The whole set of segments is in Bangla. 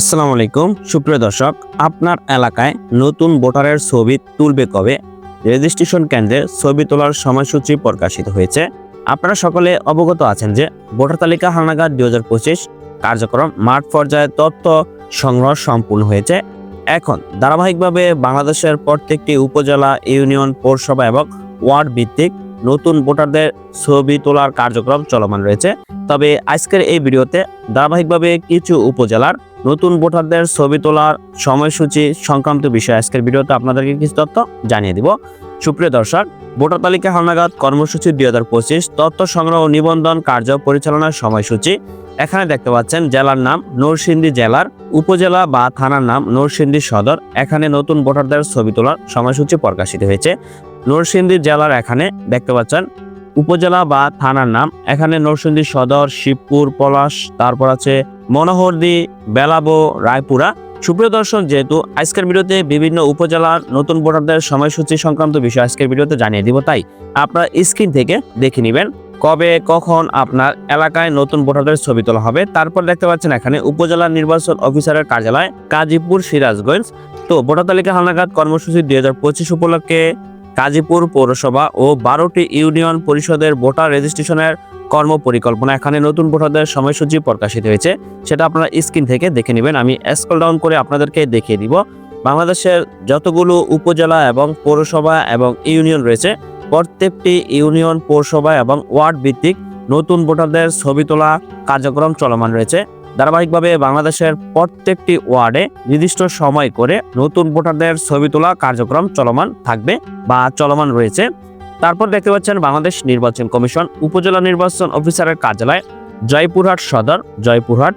আসসালামু আলাইকুম, সুপ্রিয় দর্শক, আপনার এলাকায় নতুন ভোটারের ছবি তুলবে কবে? রেজিস্ট্রেশন কেন্দ্রে ছবি তোলার সময়সূচি প্রকাশিত হয়েছে। আপনারা সকলে অবগত আছেন যে ভোটার তালিকা হালনাগাদ দুই হাজার পঁচিশ কার্যক্রম মাঠ পর্যায়ে তথ্য সংগ্রহ সম্পূর্ণ হয়েছে। এখন ধারাবাহিকভাবে বাংলাদেশের প্রত্যেকটি উপজেলা, ইউনিয়ন, পৌরসভা এবং ওয়ার্ড ভিত্তিক নতুন ভোটারদের ছবি তোলার কার্যক্রম চলমান রয়েছে। তবে আজকের এই ভিডিওতে ধারাবাহিকভাবে কিছু উপজেলার নতুন ভোটারদের ছবি তোলার সময়সূচি সংক্রান্ত বিষয়ে আজকের ভিডিওতে আপনাদেরকে কিছু তথ্য জানিয়ে দিব। সুপ্রিয় দর্শক, ভোটার তালিকা হালনাগাদ কর্মসূচি দুই হাজার পঁচিশ, তথ্য সংগ্রহ নিবন্ধন কার্য পরিচালনার সময়সূচি। এখানে দেখতে পাচ্ছেন, জেলার নাম নরসিংদী জেলার, উপজেলা বা থানার নাম নরসিংদী সদর। এখানে নতুন ভোটারদের ছবি তোলার সময়সূচি প্রকাশিত হয়েছে। নরসিংদী জেলার এখানে দেখতে পাচ্ছেন, উপজেলা বা থানার নাম। এখানে নরসিংদী সদর, শিবপুর, পলাশ, তারপর আছে মনোহরদি, বেলাবো, রায়পুরা। সুপ্রিয় দর্শক, যেহেতু আজকের ভিডিওতে বিভিন্ন উপজেলার নতুন ভোটারদের সময়সূচি সংক্রান্ত বিষয় আজকের ভিডিওতে জানিয়ে দিব, তাই আপনার স্ক্রিন থেকে দেখে নেবেন কবে, কখন আপনার এলাকায় নতুন ভোটারদের ছবি তোলা হবে। তারপর দেখতে পাচ্ছেন এখানে উপজেলা নির্বাচন অফিসারের কার্যালয় কাজীপুর সিরাজগঞ্জ। তো ভোটার তালিকা হালনাগাদ কর্মসূচি দুই হাজার পঁচিশ উপলক্ষে কাজীপুর পৌরসভা ও বারোটি ইউনিয়ন পরিষদের ভোটার রেজিস্ট্রেশনের কর্ম পরিকল্পনা। এখানে নতুন ভোটারদের সময়সূচি প্রকাশিত হয়েছে। সেটা আপনারা স্ক্রিন থেকে দেখে নেবেন। আমি স্ক্রল ডাউন করে আপনাদেরকে দেখিয়ে দিব। বাংলাদেশের যতগুলো উপজেলা এবং পৌরসভা এবং ইউনিয়ন রয়েছে, প্রত্যেকটি ইউনিয়ন, পৌরসভা এবং ওয়ার্ড ভিত্তিক নতুন ভোটারদের ছবি তোলা কার্যক্রম চলমান রয়েছে। ধারাবাহিকভাবে বাংলাদেশের প্রত্যেকটি ওয়ার্ডে নির্দিষ্ট সময় করে নতুন ভোটারদের ছবি তোলা কার্যক্রম চলমান থাকবে বা চলমান রয়েছে। তারপর দেখতে পাচ্ছেন বাংলাদেশ নির্বাচন কমিশন উপজেলা নির্বাচন অফিসারের কার্যালয়, জয়পুরহাট সদর, জয়পুরহাট।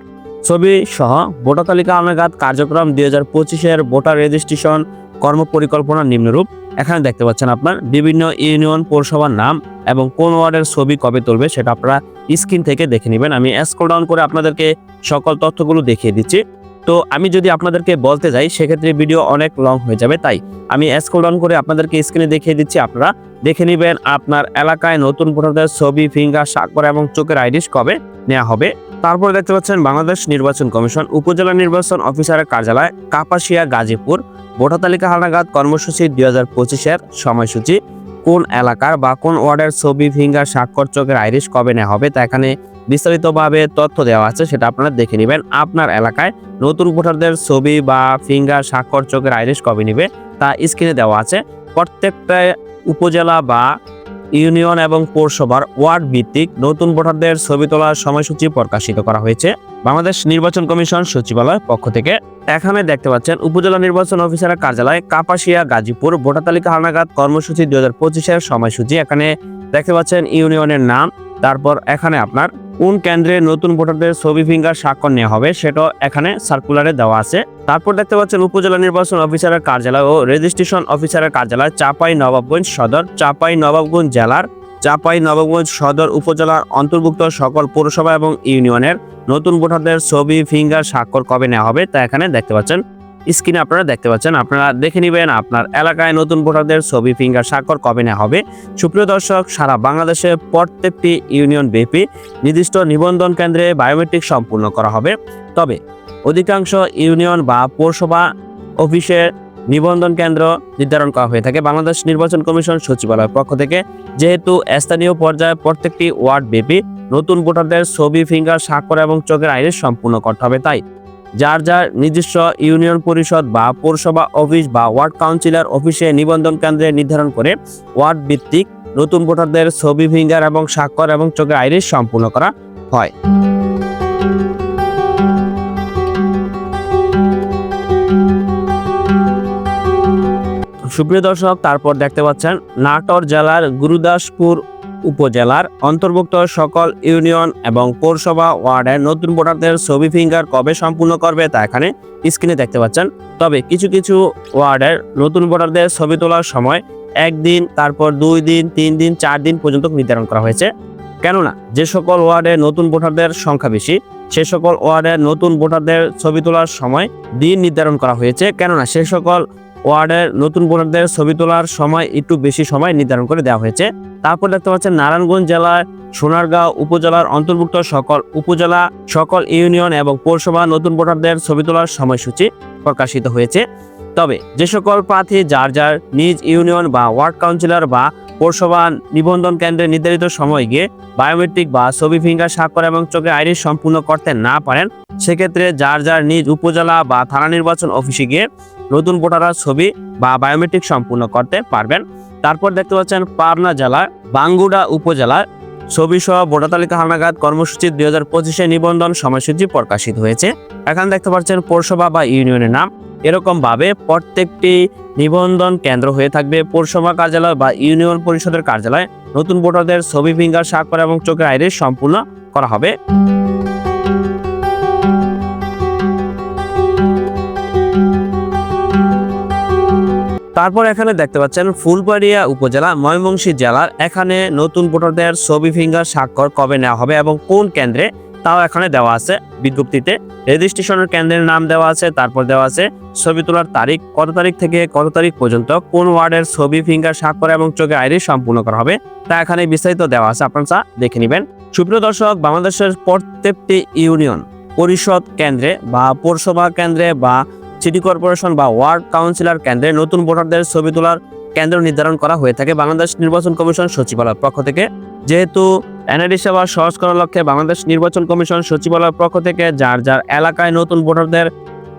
ছবি সহ ভোটার তালিকা আনাগাত কার্যক্রম দুই হাজার পঁচিশের ভোটার রেজিস্ট্রেশন কর্মপরিকল্পনা নিম্নরূপ। এখানে দেখতে পাচ্ছেন আপনার বিভিন্ন ইউনিয়ন পৌরসভার নাম এবং কোন ওয়ার্ডের ছবি কবে তুলবে সেটা আপনারা স্ক্রিন থেকে দেখে নেবেন। আমি স্ক্রল ডাউন করে আপনাদেরকে সকল তথ্যগুলো দেখিয়ে দিচ্ছি। তো আমি যদি আপনাদেরকে বলতে যাই, সেক্ষেত্রে ভিডিও অনেক লং হয়ে যাবে, তাই আমি স্ক্রল ডাউন করে আপনাদেরকে স্ক্রিনে দেখিয়ে দিচ্ছি, আপনারা দেখে নেবেন আপনার এলাকায় নতুন ভোটারদের ছবি ফিঙ্গার স্বাক্ষর এবং চোখের আইডিস কবে নেওয়া হবে। তারপর দেখতে পাচ্ছেন, বাংলাদেশ নির্বাচন কমিশন উপজেলা নির্বাচন অফিসারের কার্যালয়, কাপাসিয়া, গাজীপুর। ভোটার তালিকা হালনাগাদ, কর্মসূচি দুই হাজার পঁচিশের সময়সূচি। কোন এলাকার বা কোন ওয়ার্ডের ছবি ফিঙ্গার স্বাক্ষর চোখের আইরিশ কবে নেওয়া হবে, তা এখানে বিস্তারিতভাবে তথ্য দেওয়া আছে, সেটা আপনারা দেখে নেবেন। আপনার এলাকায় নতুন ভোটারদের ছবি বা ফিঙ্গার, স্বাক্ষর চোখের আইরিশ কবে নেবে তা স্ক্রিনে দেওয়া আছে। প্রত্যেকটা উপজেলা বা ইউনিয়ন এবং পৌরসভার ওয়ার্ড ভিত্তিক নতুন ভোটারদের ছবি তোলার সময়সূচি প্রকাশিত করা হয়েছে। বাংলাদেশ নির্বাচন কমিশন সচিবালয় পক্ষ থেকে এখানে দেখতে পাচ্ছেন, উপজেলা নির্বাচন অফিসারের কার্যালয় কাপাসিয়া, গাজীপুর। ভোটার তালিকা হালনাগাদ, কর্মসূচি দুই হাজার পঁচিশের সময়সূচি। এখানে দেখতে পাচ্ছেন ইউনিয়নের নাম, তারপর এখানে আপনার কোন কেন্দ্রে নতুন ভোটারদের ছবি ফিঙ্গার স্বাক্ষর নেওয়া হবে সেটাও এখানে সার্কুলারে দেওয়া আছে। তারপর দেখতে পাচ্ছেন উপজেলা নির্বাচন অফিসারের কার্যালয় ও রেজিস্ট্রেশন অফিসারের কার্যালয় চাপাই নবাবগঞ্জ সদর। চাপাই নবাবগঞ্জ জেলার চাপাই নবাবগঞ্জ সদর উপজেলার অন্তর্ভুক্ত সকল পৌরসভা এবং ইউনিয়নের নতুন ভোটারদের ছবি ফিঙ্গার স্বাক্ষর কবে নেওয়া হবে তা এখানে দেখতে পাচ্ছেন। স্ক্রিনে আপনারা দেখতে পাচ্ছেন, আপনারা দেখে নেবেন আপনার এলাকায় নতুন ভোটারদের ছবি, ফিঙ্গার, স্বাক্ষর কবে নেওয়া হবে। সুপ্রিয় দর্শক, সারা বাংলাদেশে প্রত্যেকটি ইউনিয়ন ব্যাপী নির্দিষ্ট নিবন্ধন কেন্দ্রে বায়োমেট্রিক সম্পূর্ণ করা হবে। তবে অধিকাংশ ইউনিয়ন বা পৌরসভা অফিসের নিবন্ধন কেন্দ্র নির্ধারণ করা হয়ে থাকে। বাংলাদেশ নির্বাচন কমিশন সচিবালয়ের পক্ষ থেকে যেহেতু স্থানীয় পর্যায়ে প্রত্যেকটি ওয়ার্ড ব্যাপী নতুন ভোটারদের ছবি, ফিঙ্গার, স্বাক্ষর এবং চোখের আইরিশ সম্পূর্ণ করতে হবে, তাই যার যার নিজস্ব ইউনিয়ন পরিষদ বা পৌরসভা অফিস বা ওয়ার্ড কাউন্সিলর অফিসে নিবন্ধন কেন্দ্রে নির্ধারণ করে ওয়ার্ড ভিত্তিক নতুন ভোটারদের ছবি, ফিঙ্গার এবং স্বাক্ষর এবং চোখের আইরিশ সম্পূর্ণ করা হয়। সুপ্রিয় দর্শক, তারপর দেখতে পাচ্ছেন নাটোর জেলার গুরুদাসপুর উপজেলার অন্তর্ভুক্ত সকল ইউনিয়ন এবং পৌরসভা ওয়ার্ডের নতুন ভোটারদের ছবি ফিঙ্গার কবে সম্পূর্ণ করবে তা এখানে স্ক্রিনে দেখতে পাচ্ছেন। তবে কিছু কিছু ওয়ার্ডের নতুন ভোটারদের ছবি তোলার সময় একদিন, তারপর দুই দিন, তিন দিন, চার দিন পর্যন্ত নির্ধারণ করা হয়েছে। কেননা, যে সকল ওয়ার্ডে নতুন ভোটারদের সংখ্যা বেশি, সে সকল ওয়ার্ডে নতুন ভোটারদের ছবি তোলার সময় দিন নির্ধারণ করা হয়েছে। কেননা, সে সকল ওয়ার্ডের নতুন ভোটারদের ছবি তোলার সময় একটু বেশি সময় নির্ধারণ করে দেওয়া হয়েছে। তারপর দেখতে পাচ্ছেন নারায়ণগঞ্জ জেলার সোনারগাঁও উপজেলার অন্তর্ভুক্ত সকল উপজেলা, সকল ইউনিয়ন এবং পৌরসভা নতুন ভোটারদের ছবি তোলার সময়সূচি প্রকাশিত হয়েছে। তবে যে সকল প্রার্থী যার যার নিজ ইউনিয়ন বা ওয়ার্ড কাউন্সিলর বা পৌরসভা নিবন্ধন কেন্দ্রে নির্ধারিত সময় গিয়ে বায়োমেট্রিক বা ছবি ফিঙ্গার স্বাক্ষর এবং চোখে আইরিশ সম্পূর্ণ করতে না পারেন সেক্ষেত্রে যার যার নিজ উপজেলা বা থানা নির্বাচন অফিসে গিয়ে নতুন ভোটাররা ছবি বা বায়োমেট্রিক সম্পূর্ণ করতে পারবেন। তারপর দেখতে পাচ্ছেন পাবনা জেলার বাঙ্গুড়া উপজেলার ছবি সহ ভোটার তালিকা হালনাগাদ কর্মসূচি দুই হাজার পঁচিশে নিবন্ধন সময়সূচি প্রকাশিত হয়েছে। এখানে দেখতে পাচ্ছেন পৌরসভা বা ইউনিয়নের নাম। এরকম ভাবে প্রত্যেকটি নিবন্ধন কেন্দ্র হয়ে থাকবে পৌরসভা কার্যালয় বা ইউনিয়ন পরিষদের কার্যালয়। নতুন ভোটারদের ছবি, ফিঙ্গার স্বাক্ষর এবং চোখের আইরিশ সম্পূর্ণ করা হবে। তারপর এখানে দেখতে পাচ্ছেন ফুলবাড়িয়া উপজেলা ময়মনসিংহ জেলার এখানে নতুন ভোটারদের ছবি ফিঙ্গার স্বাক্ষর কবে নেওয়া হবে এবং কোন কেন্দ্রে? তাও এখানে দেওয়া আছে বিজ্ঞপ্তিতে। রেজিস্ট্রেশনের কেন্দ্রের নাম দেওয়া আছে, তারপর দেওয়া আছে ছবি তোলার তারিখ, কত তারিখ থেকে কত তারিখ পর্যন্ত, কোন ওয়ার্ডের ছবি ফিঙ্গার স্বাক্ষর এবং চোখে আইরিশ সম্পূর্ণ করা হবে। তা এখানে বিস্তারিত দেওয়া আছে, আপনারা দেখে নেবেন। সুপ্রিয় দর্শক, বাংলাদেশের প্রত্যেকটি ইউনিয়ন পরিষদ কেন্দ্রে বা পৌরসভা কেন্দ্রে বা সিটি কর্পোরেশন বা ওয়ার্ড কাউন্সিলর কেন্দ্রে নতুন ভোটারদের ছবি তোলার কেন্দ্র নির্ধারণ করা হয়ে থাকে বাংলাদেশ নির্বাচন কমিশন সচিবালয়ের পক্ষ থেকে। যেহেতু এনআইডি সেবা সহজ করার লক্ষ্যে বাংলাদেশ নির্বাচন কমিশন সচিবালয়ের পক্ষ থেকে যার যার এলাকায় নতুন ভোটারদের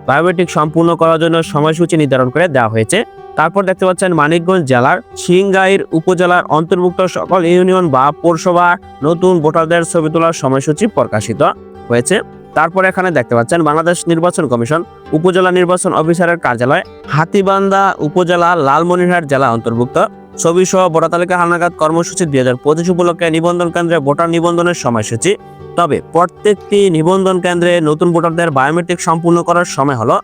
বায়োমেট্রিক সম্পূর্ণ করার জন্য সময়সূচি নির্ধারণ করে দেওয়া হয়েছে, তারপর দেখতে পাচ্ছেন মানিকগঞ্জ জেলার সিংগাইর উপজেলার অন্তর্ভুক্ত সকল ইউনিয়ন বা পৌরসভা নতুন ভোটারদের ছবি তোলার সময়সূচি প্রকাশিত হয়েছে। তারপর এখানে দেখতে পাচ্ছেন বাংলাদেশ নির্বাচন কমিশন, উপজেলা নির্বাচন অফিসারের কার্যালয়, হাতিবান্ধা উপজেলা লালমনিরহাট জেলা অন্তর্ভুক্ত। ছবি সহ ভোটার তালিকা, হালনাগাদ কর্মসূচি দুই হাজার পঁচিশ উপলক্ষে নিবন্ধন কেন্দ্রে ভোটার নিবন্ধনের সময়সূচি। তবে প্রত্যেকটি নিবন্ধন কেন্দ্রে নতুন ভোটারদের বায়োমেট্রিক সম্পূর্ণ করার সময় হলো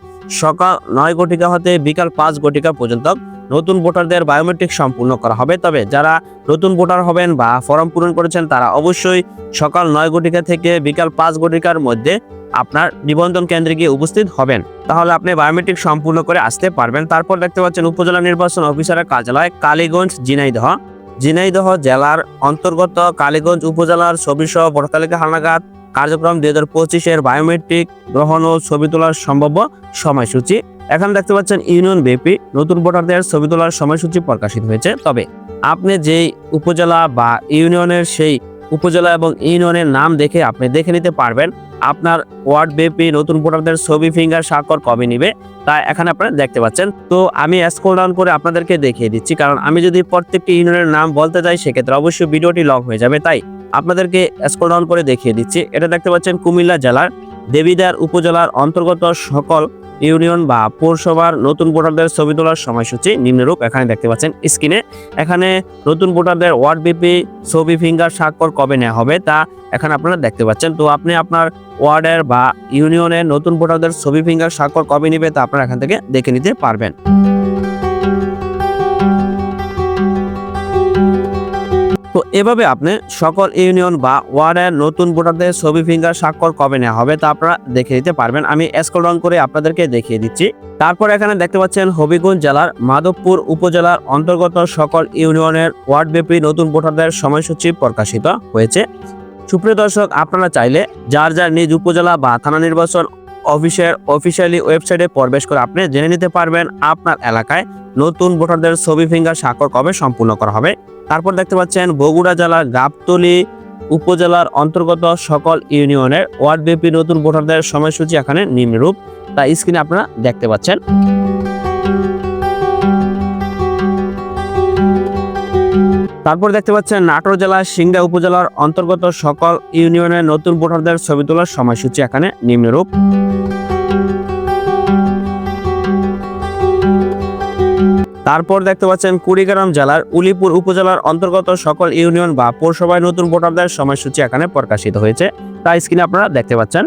সকাল নয় ঘটিকা হতে বিকাল পাঁচ ঘটিকা পর্যন্ত নতুন ভোটারদের বায়োমেট্রিক সম্পূর্ণ করা হবে। তবে যারা নতুন ভোটার হবেন বা ফর্ম পূরণ করেছেন, তারা অবশ্যই সকাল নয় ঘটিকা থেকে বিকাল পাঁচ ঘটিকার মধ্যে আপনার নিবন্ধন কেন্দ্রে গিয়ে উপস্থিত হবেন। তাহলে আপনি বায়োমেট্রিক সম্পূর্ণ করে আসতে পারবেন। তারপর দেখতে পাচ্ছেন উপজেলা নির্বাচন অফিসারের কার্যালয় কালীগঞ্জ, ঝিনাইদহ। ঝিনাইদহ জেলার অন্তর্গত কালীগঞ্জ উপজেলার ছবি সহ ভোটার তালিকা হালনাগাদ। কার্যক্রম দুই হাজার পঁচিশের বায়োমেট্রিক গ্রহণ ও ছবি তোলার সম্ভাব্য সময়সূচি। এখানে দেখতে পাচ্ছেন ইউনিয়ন বিপি নতুন ভোটারদের ছবি তোলার সময়সূচি প্রকাশিত হয়েছে। তবে আপনি যেই উপজেলা বা ইউনিয়নের সেই উপজেলা এবং ইউনিয়নের নাম দেখে আপনি দেখে নিতে পারবেন। আপনার ওয়ার্ড বিপি নতুন ভোটারদের ছবি, ফিঙ্গার, স্বাক্ষর কবে নিবে তা এখানে আপনারা দেখতে পাচ্ছেন। তো আমি স্ক্রল ডাউন করে আপনাদেরকে দেখিয়ে দিচ্ছি, কারণ আমি যদি প্রত্যেকটি ইউনিয়নের নাম বলতে যাই, সেক্ষেত্রে অবশ্যই ভিডিওটি লং হয়ে যাবে। তাই আপনাদেরকে স্ক্রল ডাউন করে দেখিয়ে দিচ্ছি। এটা দেখতে পাচ্ছেন কুমিল্লা জেলার দেবিদার উপজেলার অন্তর্গত সকল ইউনিয়ন বা পৌরসভার নতুন ভোটারদের ছবি তোলার সময়সূচি নিম্নরূপ। এখানে দেখতে পাচ্ছেন স্ক্রিনে এখানে নতুন ভোটারদের ওয়ার্ড বিপি ছবি ফিঙ্গার স্বাক্ষর কবে নেওয়া হবে তা এখানে আপনারা দেখতে পাচ্ছেন। তো আপনি আপনার ওয়ার্ডের বা ইউনিয়নের নতুন ভোটারদের ছবি ফিঙ্গার স্বাক্ষর কবে নেবে তা আপনারা এখান থেকে দেখে নিতে পারবেন। তো এভাবে আপনি সকল ইউনিয়ন বা ওয়ার্ডের নতুন ভোটারদের ছবি, ফিঙ্গার, স্বাক্ষর কবে নেওয়া হবে তা আপনারা দেখে নিতে পারবেন। আমি স্ক্রল রং করে আপনাদেরকে দেখিয়ে দিচ্ছি। তারপর এখানে দেখতে পাচ্ছেন হবিগঞ্জ জেলার মাধবপুর উপজেলার অন্তর্গত সকল ইউনিয়নের ওয়ার্ড ব্যাপী নতুন ভোটারদের সময়সূচি প্রকাশিত হয়েছে। সুপ্রিয় দর্শক, আপনারা চাইলে যার যার নিজ উপজেলা বা থানা নির্বাচন অফিসের অফিসিয়ালি ওয়েবসাইটে প্রবেশ করে আপনি জেনে নিতে পারবেন আপনার এলাকায় নতুন ভোটারদের ছবি, ফিঙ্গার, স্বাক্ষর কবে সম্পূর্ণ করা হবে। তারপর দেখতে পাচ্ছেন বগুড়া জেলার গাবতলী উপজেলার অন্তর্গত সকল ইউনিয়নের ওয়ার্ড ব্যাপী নতুন ভোটারদের সময়সূচি এখানে নিম্নরূপ। তা স্ক্রিনে আপনারা দেখতে পাচ্ছেন। তারপর দেখতে পাচ্ছেন নাটোর জেলার সিংড়া উপজেলার অন্তর্গত সকল ইউনিয়নের নতুন ভোটারদের ছবি তোলার সময়সূচি এখানে নিম্নরূপ। তারপর দেখতে পাচ্ছেন কুড়িগ্রাম জেলার উলিপুর উপজেলার অন্তর্গত সকল ইউনিয়ন বা পৌরসভায় নতুন ভোটারদের সময়সূচি এখানে প্রকাশিত হয়েছে। তা স্ক্রিনে আপনারা দেখতে পাচ্ছেন।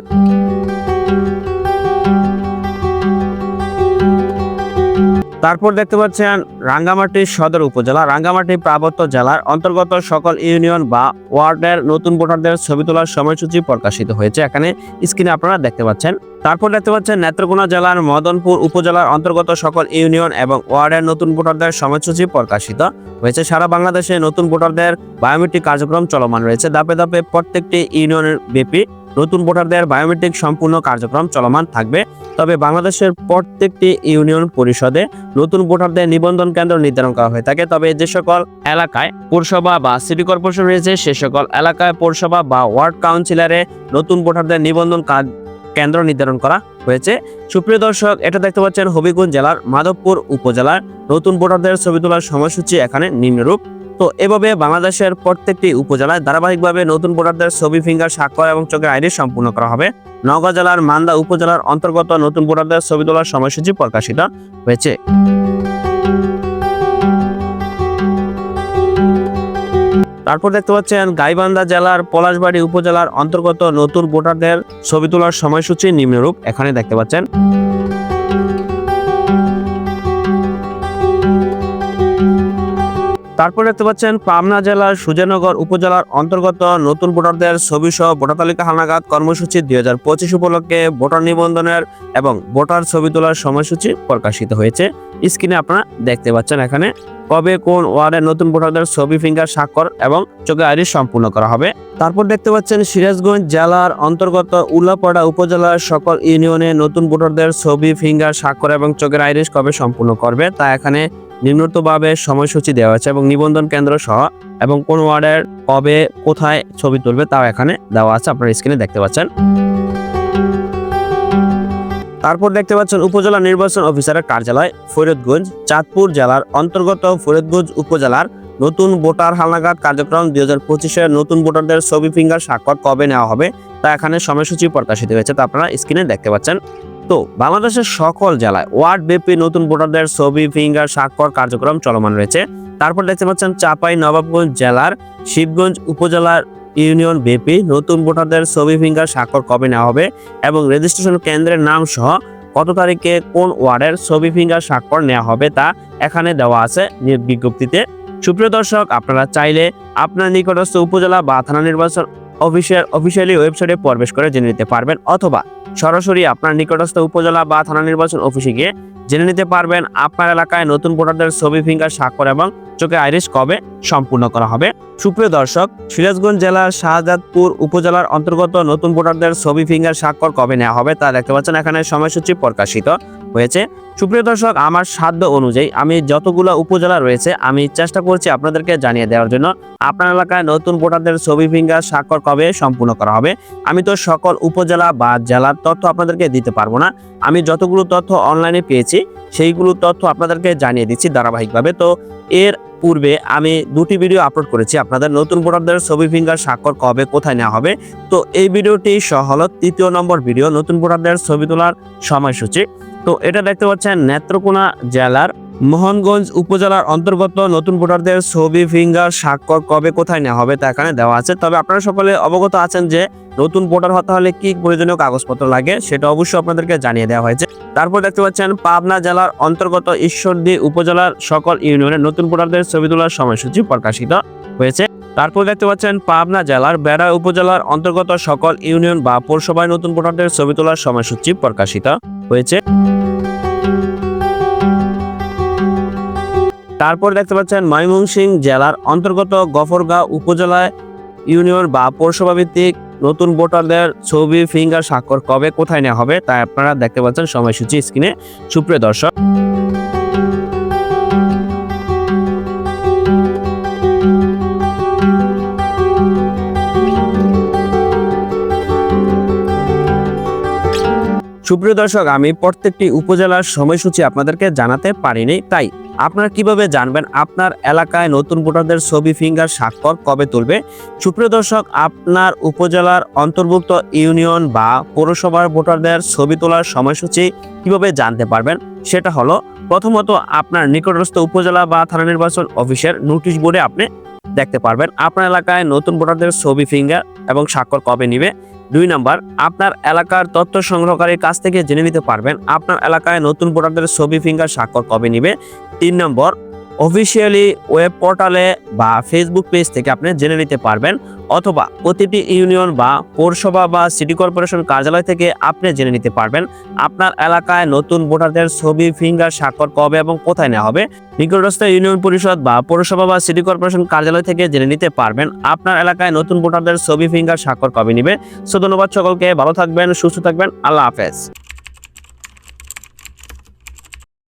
তারপর দেখতে পাচ্ছেন রাঙ্গামাটি সদর উপজেলা। রাঙ্গামাটি পার্বত্য জেলার অন্তর্গত সকল ইউনিয়ন বা ওয়ার্ডের নতুন ভোটারদের ছবি তোলার সময়সূচি প্রকাশিত হয়েছে। এখানে স্ক্রিনে আপনারা দেখতে পাচ্ছেন। তারপর দেখতে পাচ্ছেন নেত্রকোনা জেলার মদনপুর উপজেলার অন্তর্গত সকল ইউনিয়ন এবং ওয়ার্ডের নতুন ভোটারদের সময়সূচি প্রকাশিত হয়েছে। সারা বাংলাদেশে নতুন ভোটারদের বায়োমেট্রিক কার্যক্রম চলমান রয়েছে। ধাপে ধাপে প্রত্যেকটি ইউনিয়নের ব্যাপী নতুন ভোটারদের বায়োমেট্রিক সম্পূর্ণ কার্যক্রম চলমান থাকবে। তবে বাংলাদেশের প্রত্যেকটি ইউনিয়ন পরিষদে নতুন ভোটারদের নিবন্ধন কেন্দ্র নির্ধারণ করা হয়ে থাকে। তবে যে সকল এলাকায় পৌরসভা বা সিটি কর্পোরেশন রয়েছে, সে সকল এলাকায় পৌরসভা বা ওয়ার্ড কাউন্সিলরে নতুন ভোটারদের নিবন্ধন কেন্দ্র নির্ধারণ করা হয়েছে। সুপ্রিয় দর্শক, এটা দেখতে পাচ্ছেন হবিগঞ্জ জেলার মাধবপুর উপজেলার নতুন ভোটারদের ছবি তোলার সময়সূচি এখানে নিম্নরূপ। তো এভাবে বাংলাদেশের প্রত্যেকটি উপজেলায় ধারাবাহিকভাবে নতুন ভোটারদের ছবি, ফিঙ্গার, স্বাক্ষর এবং চোখের আইডি সম্পূর্ণ করা হবে। নওগাঁ জেলার মান্দা উপজেলার অন্তর্গত নতুন ভোটারদের ছবি তোলার সময়সূচি প্রকাশিত হয়েছে। তারপর দেখতে পাচ্ছেন, গাইবান্ধা জেলার পলাশবাড়ি উপজেলার অন্তর্গত নতুন ভোটারদের ছবি তোলার সময়সূচি নিম্নরূপ। এখানে দেখতে পাচ্ছেন তারপর দেখতে পাচ্ছেন পাবনা জেলার সুজনগর উপজেলার অন্তর্গত নতুন ভোটারদের ছবি সহ ভোটার তালিকা হালনাগাদ কর্মসূচি দুই হাজার পঁচিশ উপলক্ষে ভোটার নিবন্ধনের এবং ভোটার ছবি তোলার সময়সূচি প্রকাশিত হয়েছে। স্ক্রিনে আপনারা দেখতে পাচ্ছেন এখানে কবে কোন ওয়ার্ডের নতুন ভোটারদের ছবি, ফিঙ্গার, স্বাক্ষর এবং চোখে আইরিশ সম্পূর্ণ করা হবে। তারপর দেখতে পাচ্ছেন সিরাজগঞ্জ জেলার অন্তর্গত উল্লাপাড়া উপজেলার সকল ইউনিয়নে নতুন ভোটারদের ছবি, ফিঙ্গার, স্বাক্ষর এবং চোখের আইরিশ কবে সম্পূর্ণ করবে তা এখানে নিম্নতভাবে সময়সূচি দেওয়া আছে এবং নিবন্ধন কেন্দ্র সহ এবং কোন ওয়ার্ডের কবে কোথায় ছবি তুলবে তাও এখানে দেওয়া আছে, আপনার স্ক্রিনে দেখতে পাচ্ছেন। তারপর দেখতে পাচ্ছেন উপজেলা নির্বাচন অফিসারের কার্যালয়, ফরিদগঞ্জ, চাঁদপুর জেলার অন্তর্গত ফরিদগঞ্জ উপজেলার নতুন ভোটার হালনাগাদ কার্যক্রম দুই হাজার পঁচিশের নতুন ভোটারদের ছবি ফিঙ্গার স্বাক্ষর কবে নেওয়া হবে তা এখানে সময়সূচি প্রকাশিত হয়েছে, তা আপনারা স্ক্রিনে দেখতে পাচ্ছেন। তো বাংলাদেশের সকল জেলায় ওয়ার্ড ব্যাপী নতুন ভোটারদের ছবি, ফিঙ্গার, স্বাক্ষর কার্যক্রম চলমান রয়েছে। তারপর দেখতে পাচ্ছেন চাপাই নবাবগঞ্জ জেলার শিবগঞ্জ উপজেলার ইউনিয়ন ব্যাপী নতুন ভোটারদের ছবি, ফিঙ্গার, স্বাক্ষর কবে নেওয়া হবে এবং রেজিস্ট্রেশন কেন্দ্রের নাম সহ কত তারিখে কোন ওয়ার্ডের ছবি, ফিঙ্গার, স্বাক্ষর নেওয়া হবে তা এখানে দেওয়া আছে বিজ্ঞপ্তিতে। সুপ্রিয় দর্শক, আপনারা চাইলে আপনার নিকটস্থ উপজেলা বা থানা নির্বাচন অফিসের অফিসিয়ালি ওয়েবসাইটে প্রবেশ করে জেনে নিতে পারবেন অথবা সরাসরি আপনার নিকটস্থ উপজেলা বা থানা নির্বাচন অফিসে গিয়ে জেনে নিতে পারবেন আপনার এলাকায় নতুন ভোটারদের ছবি, ফিঙ্গার, স্বাক্ষর এবং চোখে আইরিশ কবে সম্পূর্ণ করা হবে। সুপ্রিয় দর্শক, সিরাজগঞ্জ জেলার শাহজাদপুর উপজেলার অন্তর্গত নতুন ভোটারদের ছবি, ফিঙ্গার, স্বাক্ষর কবে নেওয়া হবে তা দেখতে পাচ্ছেন এখানে সময়সূচি প্রকাশিত। হয়েছে। সুপ্রিয় দর্শক, আমার সাধ্য অনুযায়ী আমি যতগুলো উপজেলা রয়েছে, আমি চেষ্টা করছি আপনাদেরকে জানিয়ে দেওয়ার জন্য, আপনার এলাকায় নতুন ভোটারদের ছবি ফিঙ্গার, স্বাক্ষর কবে সম্পূর্ণ করা হবে? আমি তো সকল উপজেলা বা জেলার তথ্য আপনাদেরকে দিতে পারব না। আমি যতগুলো তথ্য অনলাইনে পেয়েছি, সেইগুলো তথ্য আপনাদেরকে জানিয়ে দিচ্ছি ধারাবাহিকভাবে। তো এর পূর্বে আমি দুটি ভিডিও আপলোড করেছি আপনাদের, নতুন ভোটারদের ছবি ফিঙ্গার, স্বাক্ষর কবে, কোথায় নেওয়া হবে? তো এই ভিডিওটি সহ হলো তৃতীয় নম্বর ভিডিও, নতুন ভোটারদের ছবি তোলার সময়সূচি। তো এটা দেখতে পাচ্ছেন নেত্রকোনা জেলার মোহনগঞ্জ উপজেলার অন্তর্গত নতুন ভোটারদের ছবি, ফিঙ্গার, স্বাক্ষর কবে কোথায় নেওয়া হবে তা এখানে দেওয়া আছে। তবে আপনারা সকলে অবগত আছেন যে নতুন ভোটার হতে হলে কি প্রয়োজনীয় কাগজপত্র লাগে সেটা অবশ্যই আপনাদেরকে জানিয়ে দেওয়া হয়েছে। তারপর দেখতে পাচ্ছেন পাবনা জেলার অন্তর্গত ঈশ্বরদী উপজেলার সকল ইউনিয়নের নতুন ভোটারদের ছবি তোলার সময়সূচি প্রকাশিত হয়েছে। তারপর দেখতে পাচ্ছেন পাবনা জেলার বেড়া উপজেলার অন্তর্গত সকল ইউনিয়ন বা পৌরসভায় নতুন ভোটারদের ছবি তোলার সময়সূচি প্রকাশিত হয়েছে। তারপর দেখতে পাচ্ছেন ময়মনসিংহ জেলার অন্তর্গত গফরগাঁও উপজেলায় ইউনিয়ন বা পৌরসভা ভিত্তিক নতুন ভোটারদের ছবি, ফিঙ্গার, স্বাক্ষর কবে কোথায় নেওয়া হবে, তাই আপনারা দেখতে পাচ্ছেন সময়সূচি স্ক্রিনে। সুপ্রিয় দর্শক। সুপ্রিয় দর্শক, আমি প্রত্যেকটি উপজেলার সময়সূচি আপনাদেরকে জানাতে পারিনি, তাই আপনারা কীভাবে জানবেন আপনার এলাকায় নতুন ভোটারদের ছবি, ফিঙ্গার, স্বাক্ষর কবে তুলবে? সুপ্রিয় দর্শক, আপনার উপজেলার অন্তর্ভুক্ত ইউনিয়ন বা পৌরসভার ভোটারদের ছবি তোলার সময়সূচি কীভাবে জানতে পারবেন? সেটা হলো, প্রথমত আপনার নিকটস্থ উপজেলা বা থানা নির্বাচন অফিসের নোটিশ বোর্ডে আপনি দেখতে পারবেন। আপনার এলাকায় নতুন ভোটারদের ছবি, ফিঙ্গার এবং স্বাক্ষর কবে নিবে? দুই নাম্বার, আপনার এলাকার তথ্য সংগ্রহকারীর কাছ থেকে জেনে নিতে পারবেন আপনার এলাকায় নতুন ভোটারদের ছবি, ফিঙ্গার স্বাক্ষর কবে নিবে? তিন নম্বর অফিসিয়ালি ওয়েব পোর্টালে বা ফেসবুক পেজ থেকে আপনি জেনে নিতে পারবেন, অথবা প্রতিটি ইউনিয়ন বা পৌরসভা বা সিটি কর্পোরেশন কার্যালয় থেকে আপনি জেনে নিতে পারবেন আপনার এলাকায় নতুন ভোটারদের ছবি ফিঙ্গার স্বাক্ষর কবে এবং কোথায় নেওয়া হবে। নিকটস্থ ইউনিয়ন পরিষদ বা পৌরসভা বা সিটি কর্পোরেশন কার্যালয় থেকে জেনে নিতে পারবেন আপনার এলাকায় নতুন ভোটারদের ছবি ফিঙ্গার স্বাক্ষর কবে নিবে। সো ধন্যবাদ সকলকে, ভালো থাকবেন, সুস্থ থাকবেন, আল্লাহ হাফেজ।